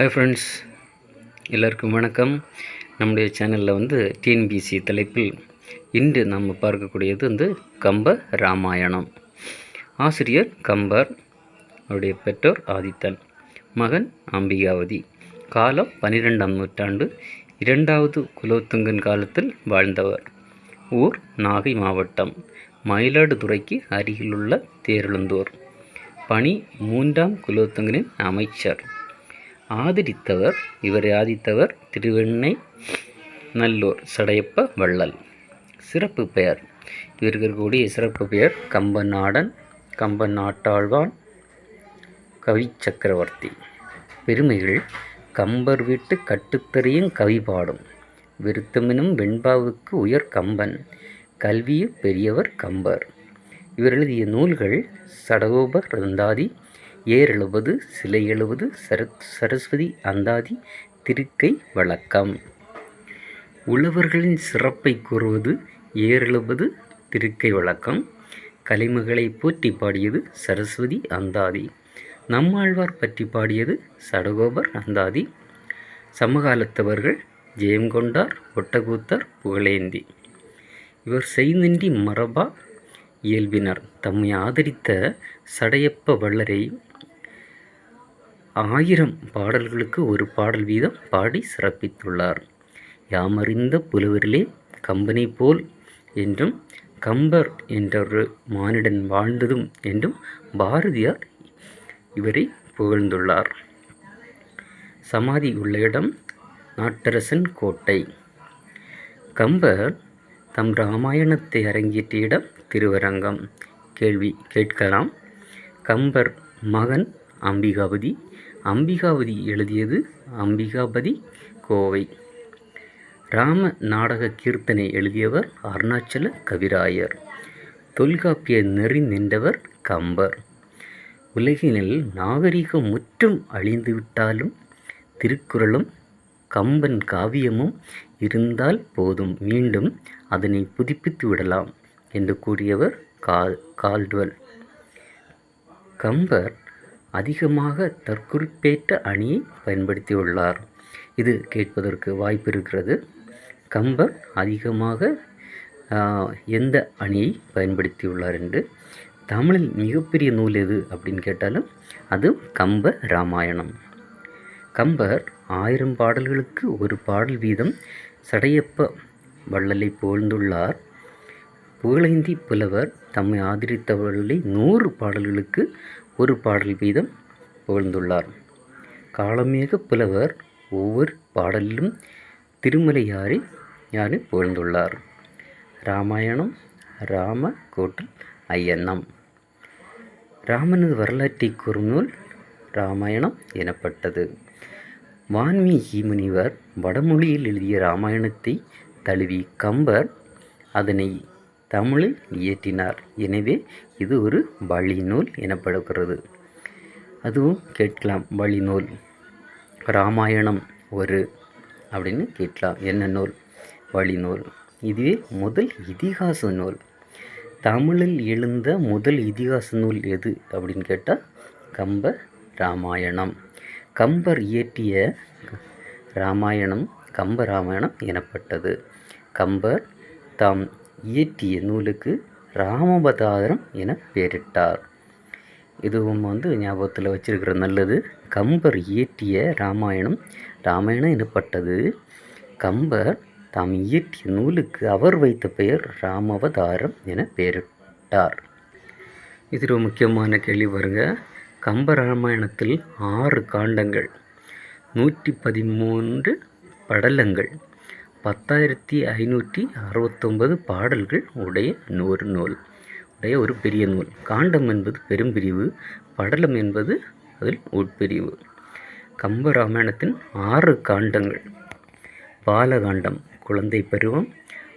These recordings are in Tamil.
ஹாய் ஃப்ரெண்ட்ஸ் எல்லாருக்கும் வணக்கம். நம்முடைய சேனலில் வந்து டிஎன்பிசி தலைப்பில் இன்று நாம் பார்க்கக்கூடியது வந்து கம்ப ராமாயணம். ஆசிரியர் கம்பர் அவருடைய பெற்றோர் ஆதித்தன் மகன் அம்பிகாவதி. காலம் பன்னிரெண்டாம் நூற்றாண்டு இரண்டாவது குலோத்துங்கன் காலத்தில் வாழ்ந்தவர். ஊர் நாகை மாவட்டம் மயிலாடுதுறைக்கு அருகிலுள்ள தேரெழுந்தூர் பணி மூன்றாம் குலோத்துங்கனின் அமைச்சர். ஆதரித்தவர் இவரை ஆதித்தவர் திருவெண்ணை நல்லூர் சடையப்ப வள்ளல். சிறப்பு பெயர். இவருக்கு இருக்கக்கூடிய சிறப்பு பெயர் கம்பநாடன் கம்பன் நாட்டாழ்வான் கவி சக்கரவர்த்தி. பெருமைகள் கம்பர் வீட்டு கட்டுத்தறியும் கவி பாடும். விருத்தமினும் வெண்பாவுக்கு உயர் கம்பன் கல்வியு பெரியவர் கம்பர். இவர் எழுதிய நூல்கள் சடகோபர் அந்தாதி ஏர் எழுவது சிலை எழுவது சரத் சரஸ்வதி அந்தாதி திருக்கை வழக்கம். உழவர்களின் சிறப்பை கூறுவது ஏர் எழுவது திருக்கை வழக்கம். கலைமகளை போற்றி பாடியது சரஸ்வதி அந்தாதி. நம்மாழ்வார் பற்றி பாடியது சடகோபர் அந்தாதி. சமகாலத்தவர்கள் ஜெயங்கொண்டார் ஒட்டகூத்தர் புகழேந்தி. இவர் செய்தின்றி மரபா? இயல்பினர் தம்மை ஆதரித்த சடையப்ப வள்ளரை ஆயிரம் பாடல்களுக்கு ஒரு பாடல் வீதம் பாடி சிறப்பித்துள்ளார். யாமறிந்த புலவரிலே கம்பனை போல் என்றும் கம்பர் என்ற ஒரு மானிடன் வாழ்ந்ததும் என்றும் பாரதியார் இவரை புகழ்ந்துள்ளார். சமாதி உள்ள இடம் நாட்டரசன் கோட்டை. கம்பர் தம் ராமாயணத்தை அரங்கேற்றிய இடம் திருவரங்கம். கேள்வி கேட்கலாம். கம்பர் மகன் அம்பிகாபதி. அம்பிகாபதி எழுதியது அம்பிகாபதி கோவை. ராம நாடக கீர்த்தனை எழுதியவர் அருணாச்சல கவிராயர். தொல்காப்பிய நெறி நின்றவர் கம்பர். உலகினில் நாகரிகம் முற்றும் அழிந்துவிட்டாலும் திருக்குறளும் கம்பன் காவியமும் இருந்தால் போதும் மீண்டும் அதனை புதுப்பித்து விடலாம் என்று கூறியவர் கால் கால்டுவல். கம்பர் அதிகமாக தற்குறிப்பேற்ற அணியை பயன்படுத்தியுள்ளார். இது கேட்பதற்கு வாய்ப்பு இருக்கிறது கம்பர் அதிகமாக எந்த அணியை பயன்படுத்தியுள்ளார் என்று. தமிழில் மிகப்பெரிய நூல் எது அப்படின்னு கேட்டாலும் அது கம்ப ராமாயணம். கம்பர் ஆயிரம் பாடல்களுக்கு ஒரு பாடல் வீதம் சடையப்ப வள்ளலை புகழ்ந்துள்ளார். புகழேந்தி புலவர் தம்மை ஆதரித்தவர்களை நூறு பாடல்களுக்கு ஒரு பாடல் வீதம் புகழ்ந்துள்ளார். காலமேக புலவர் ஒவ்வொரு பாடலிலும் திருமலையாரை யாரு புகழ்ந்துள்ளார். ராமாயணம் ராம கோட்டில் ஐயன்னம். ராமனது வரலாற்றை கூறும் நூல் ராமாயணம் எனப்பட்டது. வான்மீகி முனிவர் வடமொழியில் எழுதிய ராமாயணத்தை தழுவி கம்பர் அதனை தமிழில் இயற்றினார். எனவே இது ஒரு வழிநூல் எனப்படுகிறது. அதுவும் கேட்கலாம் வழிநூல். ராமாயணம் ஒரு அப்படின்னு கேட்கலாம். என்ன நூல்? வழிநூல். இதுவே முதல் இதிகாச நூல். தமிழில் எழுந்த முதல் இதிகாச நூல் எது அப்படின்னு கேட்டால் கம்ப ராமாயணம். கம்பர் இயற்றிய ராமாயணம் கம்ப ராமாயணம் எனப்பட்டது. கம்பர் தாம் இயற்றிய நூலுக்கு ராமபதாரம் என பெயரிட்டார். இதுவும் வந்து ஞாபகத்தில் வச்சிருக்கிற நல்லது. கம்பர் இயற்றிய ராமாயணம் ராமாயணம் எனப்பட்டது. கம்பர் தாம் இயற்றிய நூலுக்கு அவர் வைத்த பெயர் ராமவதாரம் என பெயரிட்டார். இது ஒரு முக்கியமான கேள்வி பாருங்க. கம்ப ராமாயணத்தில் ஆறு காண்டங்கள் நூற்றி பதிமூன்று படலங்கள் பத்தாயிரத்தி ஐநூற்றி அறுபத்தொம்பது பாடல்கள் உடைய ஒரு நூல் உடைய ஒரு பெரிய நூல். காண்டம் என்பது பெரும்பிரிவு படலம் என்பது அதில் உட்பிரிவு. கம்பராமாயணத்தின் ஆறு காண்டங்கள். பாலகாண்டம் குழந்தை பருவம்.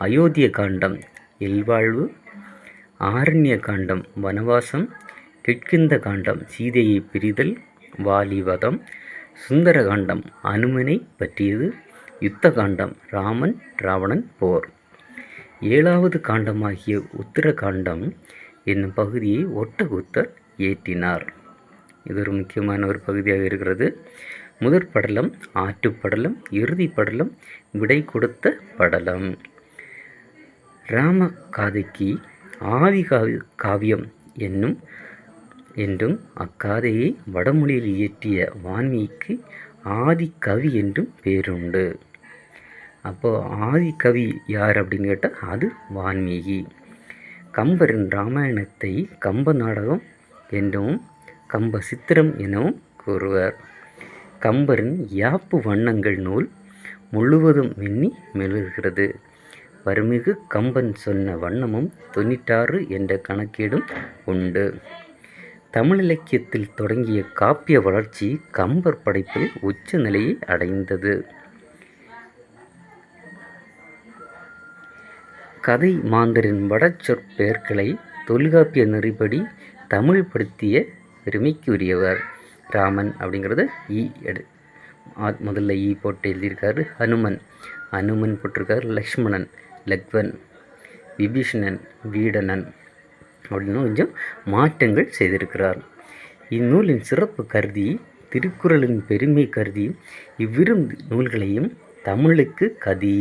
அயோத்திய காண்டம் இல்வாழ்வு. ஆரண்ய காண்டம் வனவாசம். கிட்கிந்த காண்டம் சீதையை பிரிதல். வாலிவதம். சுந்தரகாண்டம் அனுமனை பற்றியது. யுத்த காண்டம் ராமன் ராவணன் போர். ஏழாவது காண்டமாகிய உத்தர காண்டம் என்னும் பகுதியை ஒட்டகுத்தர் ஏற்றினார். இது ஒரு முக்கியமான ஒரு பகுதியாக இருக்கிறது. முதற் படலம் ஆற்றுப்படலம் இறுதி படலம் விடை கொடுத்த படலம். ராம காதைக்கு ஆதி காவியம் என்னும் என்றும் அக்காதையை வடமொழியில் இயற்றிய வான்மீக்கு ஆதி கவி என்றும் பேருண்டு. அப்போது ஆதி கவி யார் அப்படின்னு கேட்டால் அது வான்மீகி கம்பரின் ராமாயணத்தை கம்ப நாடகம் என்றும் கம்ப சித்திரம் எனவும் கூறுவர். கம்பரின் யாப்பு வண்ணங்கள் நூல் முழுவதும் மின்னி மெழுகிறது வருமிகு கம்பன் சொன்ன வண்ணமும் தொண்ணூற்றாறு என்ற கணக்கீடும் உண்டு. தமிழ் இலக்கியத்தில் தொடங்கிய காப்பிய வளர்ச்சி கம்பர் படைப்பில் உச்ச நிலையை அடைந்தது. கதை மாந்தரின் வடச்சொற்பெயர்களை தொல்காப்பிய நெறிப்படி தமிழ்படுத்திய பெருமைக்குரியவர் ராமன் அப்படிங்கிறது ஈ எடு. முதல்ல ஈ போட்டு எழுதியிருக்காரு ஹனுமன். அனுமன் போட்டிருக்காரு லக்ஷ்மணன் லக்வன் விபீஷணன் வீடணன் அப்படின்னு கொஞ்சம் மாற்றங்கள் செய்திருக்கிறார். இந்நூலின் சிறப்பு கருதி திருக்குறளின் பெருமை கருதி இவ்விரு நூல்களையும் தமிழுக்கு கதி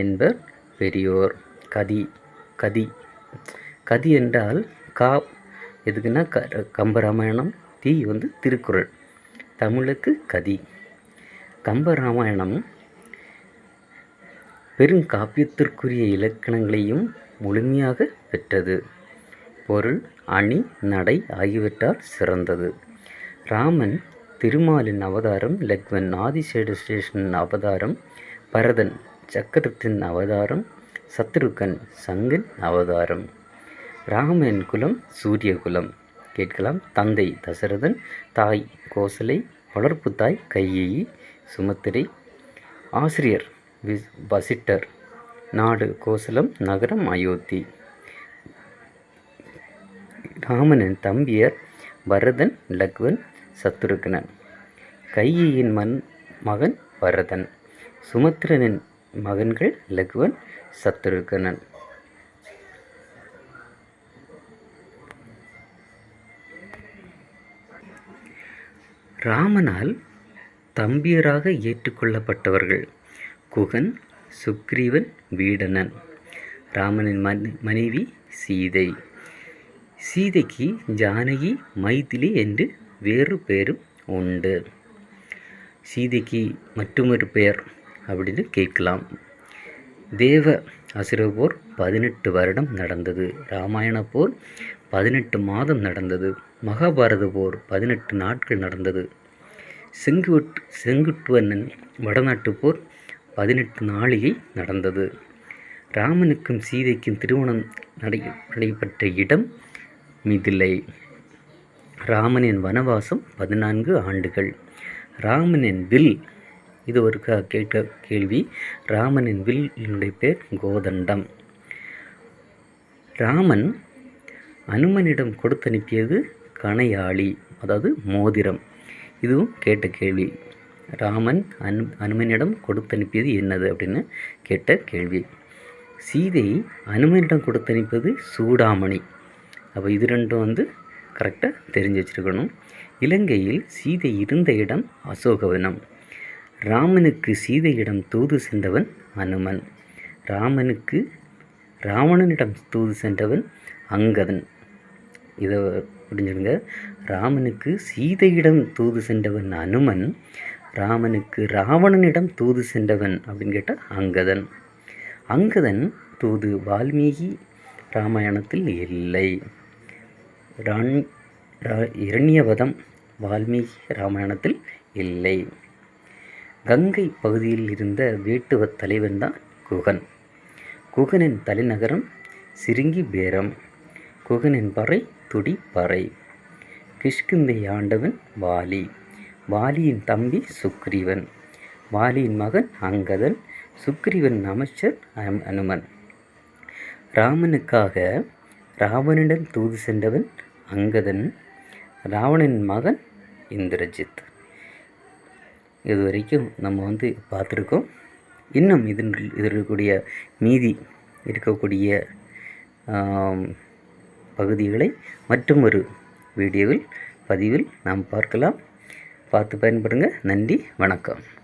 என்பர் பெரியோர். கதி கதி. கதி என்றால் கா எதுக்குன்னா க கம்பராமாயணம் தீ வந்து திருக்குறள். தமிழுக்கு கதி. கம்பராமாயணம் பெருங்காப்பியத்திற்குரிய இலக்கணங்களையும் முழுமையாக பெற்றது. பொருள் அணி நடை ஆகியவற்றால் சிறந்தது. ராமன் திருமாலின் அவதாரம் லக்வன் ஆதிசேட ஸ்டேஷனின் அவதாரம் பரதன் சக்கரத்தின் அவதாரம் சத்ருக்கன் சங்கின் அவதாரம். ராமன் குலம் சூரிய குலம். கேட்கலாம். தந்தை தசரதன் தாய் கோசலை வளர்ப்பு தாய் கையேயி சுமத்திரை. ஆசிரியர் வசிட்டர். நாடு கோசலம் நகரம் அயோத்தி. ராமனின் தம்பியர் பரதன் லக்வன் சத்ருக்னன் கையியின் மன் மகன் பரதன். சுமத்திரனின் மகன்கள் லக்வன் சத்ருகனன் ராமனால் தம்பியராக ஏற்றுக்கொள்ளப்பட்டவர்கள் குகன் சுக்ரீவன் வீடணன் ராமனின் மன் மனைவி சீதை. சீதைக்கு ஜானகி மைதிலி என்று வேறு பெயரும் உண்டு. சீதைக்கு மற்றொரு பெயர் அப்படின்னு கேட்கலாம். தேவ அசுர போர் பதினெட்டு வருடம் நடந்தது. ராமாயண போர் பதினெட்டு மாதம் நடந்தது. மகாபாரத போர் பதினெட்டு நாட்கள் நடந்தது. செங்குட் செங்குட்டுவண்ணன் வடநாட்டு போர் பதினெட்டு நாளிகை நடந்தது. ராமனுக்கும் சீதைக்கும் திருமணம் நடை நடைபெற்ற இடம் மிதிலை. ராமனின் வனவாசம் பதினான்கு ஆண்டுகள். ராமனின் வில் இது ஒரு க கேட்க கேள்வி ராமனின் வில்லினுடைய பேர் கோதண்டம். ராமன் அனுமனிடம் கொடுத்தனுப்பியது கணையாளி அதாவது மோதிரம். இதுவும் கேட்ட கேள்வி. ராமன் அனு அனுமனிடம் கொடுத்தனுப்பியது என்னது அப்படின்னு கேட்ட கேள்வி. சீதை அனுமனிடம் கொடுத்தனுப்பியது சூடாமணி. அப்போ இது ரெண்டும் வந்து கரெக்டாக தெரிஞ்சு வச்சுருக்கணும். இலங்கையில் சீதை இருந்த இடம் அசோகவனம். ராமனுக்கு சீதையிடம் தூது சென்றவன் அனுமன். ராமனுக்கு ராவணனிடம் தூது சென்றவன் அங்கதன். இதை புரிஞ்சுடுங்க. ராமனுக்கு சீதையிடம் தூது சென்றவன் அனுமன் ராமனுக்கு ராவணனிடம் தூது சென்றவன் அப்படின்னு கேட்டால் அங்கதன். அங்கதன் தூது வால்மீகி ராமாயணத்தில் இல்லை. ராண் ரா- இரண்யவதம் வால்மீகி ராமாயணத்தில் இல்லை. கங்கை பகுதியில் இருந்த வேட்டுவ தலைவன் தான் குகன். குகனின் தலைநகரம் சிருங்கி பேரம். குகனின் பறை துடி பறை. கிஷ்கிந்தை ஆண்டவன் வாலி. வாலியின் தம்பி சுக்ரீவன். வாலியின் மகன் அங்கதன். சுக்ரீவன் அமைச்சர் அனு- அனுமன். ராமனுக்காக ராவனிடம் தூது சென்றவன் அங்கதன். ராவணன் மகன் இந்திரஜித். இது வரைக்கும் நம்ம வந்து பார்த்துருக்கோம். இன்னும் இதன் இதில் இருக்கக்கூடிய மீதி இருக்கக்கூடிய பகுதிகளை மற்றும் ஒரு வீடியோவில் பதிவில் நாம் பார்க்கலாம். பார்த்து பயன்படுங்க. நன்றி. வணக்கம்.